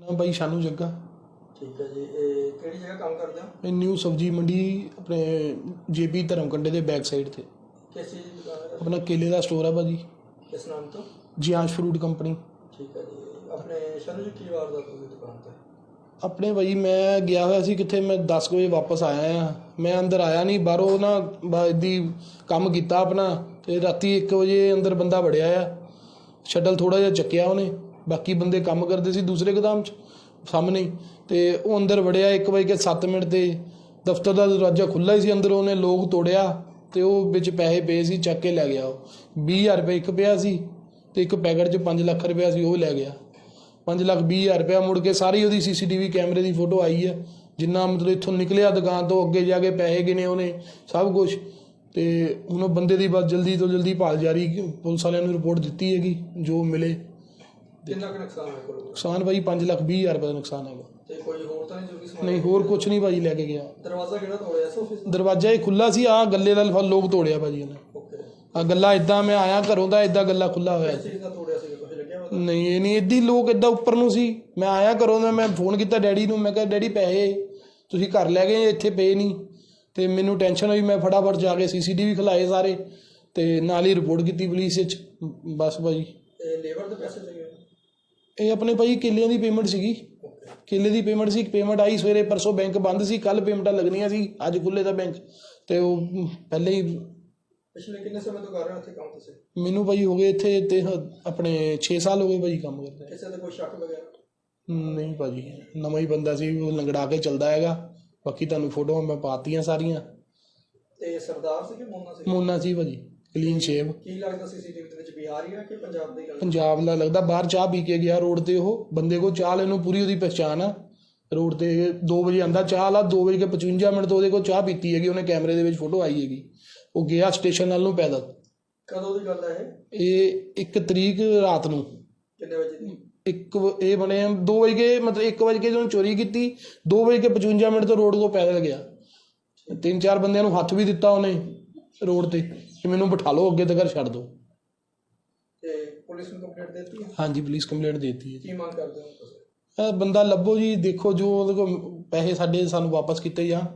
ਨਾ ਬਾਈ ਸ਼ਾਨੂ ਜੱਗਾ। ਠੀਕ ਹੈ ਜੀ ਇਹ ਕਿਹੜੀ ਜਗ੍ਹਾ ਕੰਮ ਕਰਦੇ ਹੋ? ਇਹ ਨਿਊ ਸਬਜੀ ਮੰਡੀ ਆਪਣੇ ਜੇਪੀ ਧਰਮਕੰਡੇ ਦੇ ਬੈਕ ਸਾਈਡ ਤੇ। ਕਿਸ ਚੀਜ਼ ਦੀ ਦੁਕਾਨ ਹੈ? ਆਪਣਾ ਕੇਲੇ ਦਾ ਸਟੋਰ ਆ ਭਾਜੀ। ਕਿਸ ਨਾਮ ਤੋਂ? ਜਿਆਂਸ਼ ਫਰੂਟ ਕੰਪਨੀ ਠੀਕ ਹੈ ਜੀ ਆਪਣੇ ਸ਼ਾਨੂ ਜੀ ਕੀ ਵਾਰਦਾਤ ਹੋਈ ਦੁਕਾਨ ਤੇ? ਆਪਣੇ ਭਾਈ ਮੈਂ ਗਿਆ ਹੋਇਆ ਸੀ ਕਿੱਥੇ ਮੈਂ 10 ਕੁ ਵਜੇ ਵਾਪਸ ਆਇਆ ਆ ਮੈਂ ਅੰਦਰ ਆਇਆ ਨਹੀਂ ਬਾਹਰੋਂ ਨਾ ਦੀ ਕੰਮ ਕੀਤਾ ਆਪਣਾ ਤੇ ਰਾਤੀ 1 ਵਜੇ ਅੰਦਰ ਬੰਦਾ ਵੜਿਆ ਆ। ਸ਼ਟਲ ਥੋੜਾ ਜਿਹਾ ਚੱਕਿਆ ਉਹਨੇ। ਬਾਕੀ ਬੰਦੇ ਕੰਮ ਕਰਦੇ ਸੀ ਦੂਸਰੇ ਗੋਦਾਮ 'ਚ, ਸਾਹਮਣੇ ਹੀ। ਤੇ ਉਹ ਅੰਦਰ ਵੜਿਆ 1 ਵਜੇ ਕੇ 7 ਮਿੰਟ ਤੇ ਦਫ਼ਤਰ ਦਾ ਦਰਵਾਜ਼ਾ ਖੁੱਲ੍ਹਾ ਹੀ ਸੀ ਅੰਦਰ, ਉਹਨੇ ਲੋਕ ਤੋੜਿਆ ਤੇ ਉਹ ਵਿੱਚ ਪੈਸੇ ਪਏ ਸੀ, ਚੱਕ ਕੇ ਲੈ ਗਿਆ ਉਹ। 20000 ਰੁਪਏ ਇੱਕ ਪਿਆ ਸੀ ਤੇ ਇੱਕ ਪੈਕਟ 'ਚ 5 ਲੱਖ ਰੁਪਇਆ ਸੀ, ਉਹ ਲੈ ਗਿਆ। 5 ਲੱਖ 20 ਹਜ਼ਾਰ ਰੁਪਇਆ ਮੁੜ ਕੇ ਸਾਰੀ ਉਹਦੀ ਸੀਸੀਟੀਵੀ ਕੈਮਰੇ ਦੀ ਫੋਟੋ ਆਈ ਹੈ। ਜਿੰਨਾ ਮਤਲਬ ਇੱਥੋਂ ਨਿਕਲਿਆ ਦੁਕਾਨ ਤੋਂ ਅੱਗੇ ਜਾ ਕੇ ਪੈਸੇ ਗਿਣੇ ਉਹਨੇ, ਸਭ ਕੁਝ ਤੇ ਹੁਣ ਉਹ ਬੰਦੇ ਦੀ ਬਸ ਜਲਦੀ ਤੋਂ ਜਲਦੀ ਭਾਲ ਜਾਰੀ, ਪੁਲਿਸ ਵਾਲਿਆਂ ਨੂੰ ਰਿਪੋਰਟ ਦਿੱਤੀ ਹੈਗੀ, ਜੋ ਮਿਲੇ। ਕਿੰਨਾ ਕੁ ਨੁਕਸਾਨ ਹੋਇਆ ਕੋਲ ਨੁਕਸਾਨ ਭਾਈ 5 ਲੱਖ 20 ਹਜ਼ਾਰ ਰੁਪਏ ਦਾ ਨੁਕਸਾਨ ਹੈਗਾ। ਤੇ ਕੋਈ ਹੋਰ ਤਾਂ ਨਹੀਂ ਸਮਾਨ ਨਹੀਂ ਹੋਰ ਕੁਝ ਨਹੀਂ ਭਾਜੀ ਲੈ ਕੇ ਗਿਆ। ਦਰਵਾਜ਼ਾ ਕਿਹੜਾ ਤੋੜਿਆ ਸੀ ਆਫਿਸ ਦਾ? ਦਰਵਾਜ਼ਾ ਹੀ ਖੁੱਲਾ ਸੀ ਆ ਗੱਲੇ ਦਾ ਲਫਾ ਲੋਕ ਤੋੜਿਆ ਭਾਜੀ ਉਹਨੇ ਓਕੇ ਆ ਗੱਲਾ ਇਦਾਂ ਮੈਂ ਆਇਆ ਘਰੋਂ ਦਾ ਇਦਾਂ ਗੱਲਾ ਖੁੱਲਾ ਹੋਇਆ। ਕਿਸ ਚੀਜ਼ ਦਾ ਤੋੜਿਆ ਸੀ ਕੁਝ ਲੱਗਿਆ ਪਤਾ ਨਹੀਂ ਇਹ ਨਹੀਂ ਇੱਦੀ ਲੋਕ ਇਦਾਂ ਉੱਪਰ ਨੂੰ ਸੀ। ਮੈਂ ਆਇਆ ਘਰੋਂ ਦਾ ਮੈਂ ਫੋਨ ਕੀਤਾ ਡੈਡੀ ਨੂੰ ਮੈਂ ਕਿਹਾ ਡੈਡੀ ਪੈਸੇ ਤੁਸੀਂ ਘਰ ਲੈ ਗਏ ਇੱਥੇ ਪਏ ਨਹੀਂ। ਤੇ ਮੈਨੂੰ ਟੈਨਸ਼ਨ ਹੋਈ ਮੈਂ ਫਟਾਫਟ ਜਾ ਕੇ ਸੀਸੀਟੀਵੀ ਖਲਾਏ ਸਾਰੇ ਤੇ ਨਾਲ ਹੀ ਰਿਪੋਰਟ ਕੀਤੀ ਪੁਲਿਸ ਵਿੱਚ। ਬਸ ਭਾਜੀ ਤੇ ਲੇਬਰ ਦੇ ਪੈਸੇ ਸੀਗੇ? ਇਹ ਆਪਣੇ ਭਾਈ ਕੇਲਿਆਂ ਦੀ ਪੇਮੈਂਟ ਸੀਗੀ। ਕੇਲੇ ਦੀ ਪੇਮੈਂਟ ਸੀ ਪੇਮੈਂਟ ਆਈ ਸਵੇਰੇ ਪਰਸੋਂ ਬੈਂਕ ਬੰਦ ਸੀ ਕੱਲ ਪੇਮੈਂਟਾਂ ਲੱਗਣੀਆਂ ਸੀ ਅੱਜ ਖੁੱਲੇ ਦਾ ਬੈਂਕ ਤੇ ਉਹ ਪਹਿਲੇ ਹੀ ਪਿਛਲੇ ਕਿੰਨੇ ਸਮੇਂ ਤੋਂ ਕਰ ਰਹੇ ਹੋ ਇੱਥੇ ਕੰਮ ਤੁਸੀਂ? ਮੈਨੂੰ ਭਾਈ ਹੋ ਗਏ ਇੱਥੇ ਤੇ ਆਪਣੇ 6 ਸਾਲ ਹੋ ਗਏ ਭਾਈ ਕੰਮ ਕਰਦੇ ਕਿਸੇ ਦੇ ਕੋਈ ਸ਼ੱਕ ਵਗੈਰਾ? ਨਹੀਂ ਭਾਜੀ। ਨਵਾਂ ਹੀ ਬੰਦਾ ਸੀ ਉਹ ਲੰਗੜਾ ਕੇ ਚੱਲਦਾ ਹੈਗਾ। ਬਾਕੀ ਤੁਹਾਨੂੰ ਫੋਟੋਆਂ ਮੈਂ ਪਾਤੀਆਂ ਸਾਰੀਆਂ। ਤੇ ਸਰਦਾਰ ਸੀ ਕਿ ਮੋਨਾ ਸੀ? ਮੋਨਾ ਸੀ ਭਾਜੀ। ਕਲੀਨ ਸ਼ੇਵ ਕੀ ਲੱਗਦਾ ਸੀਸੀਟੀਵੀ ਦੇ ਵਿੱਚ ਬਿਹਾਰੀ ਆ ਕਿ ਪੰਜਾਬ ਦੀ ਗੱਲ ਪੰਜਾਬ ਦਾ ਲੱਗਦਾ ਬਾਹਰ ਚਾਹ ਪੀ ਕੇ ਗਿਆ ਰੋਡ ਤੇ ਉਹ। ਬੰਦੇ ਕੋ ਚਾਹ ਲੈਣ ਨੂੰ ਪੂਰੀ ਉਹਦੀ ਪਛਾਣ ਆ। ਰੋਡ ਤੇ 2 ਵਜੇ ਆਂਦਾ ਚਾਹ ਲਾ 2 ਵਜੇ ਕੇ 55 ਮਿੰਟ ਤੋਂ ਉਹਦੇ ਕੋਲ ਚਾਹ ਪੀਤੀ ਹੈਗੀ ਉਹਨੇ ਕੈਮਰੇ ਦੇ ਵਿੱਚ ਫੋਟੋ ਆਈ ਹੈਗੀ। ਉਹ ਗਿਆ ਸਟੇਸ਼ਨ ਨਾਲ ਨੂੰ ਪੈਦਲ। ਕਦੋਂ ਦੀ ਗੱਲ ਹੈ ਇਹ? ਇਹ 1 ਤਰੀਕ ਰਾਤ ਨੂੰ। ਕਿੰਨੇ ਵਜੇ ਦੀ? ਇੱਕ ਇਹ ਬਣੇ 2 ਵਜੇ ਕੇ ਮਤਲਬ 1 ਵਜੇ ਕੇ ਜਦੋਂ ਚੋਰੀ ਕੀਤੀ 2 ਵਜੇ ਕੇ 55 ਮਿੰਟ ਤੋਂ ਰੋਡ ਤੋਂ ਪੈਦਲ ਗਿਆ। ਤਿੰਨ ਚਾਰ ਬੰਦਿਆਂ ਨੂੰ ਹੱਥ ਵੀ ਦਿੱਤਾ ਉਹਨੇ। ਰੋਡ ਤੇ ਕਿ ਮੈਨੂੰ ਬਿਠਾ ਲਓ ਅੱਗੇ ਤੱਕ ਛੱਡ ਦਿਓ। ਤੇ ਪੁਲਿਸ ਨੂੰ ਕੰਪਲੇਂਟ ਦਿੱਤੀ ਹੈ? ਹਾਂਜੀ ਪੁਲਿਸ ਕੰਪਲੇਂਟ ਦੇਤੀ ਹੈ ਕੀ ਮੰਗ ਕਰਦੇ ਹੋ ਤੁਸੀਂ? ਬੰਦਾ ਲੱਭੋ ਜੀ ਦੇਖੋ ਜੋ ਉਹਦੇ ਕੋਲ ਪੈਸੇ ਸਾਡੇ ਸਾਨੂੰ ਵਾਪਸ ਕੀਤੇ ਜਾਣ।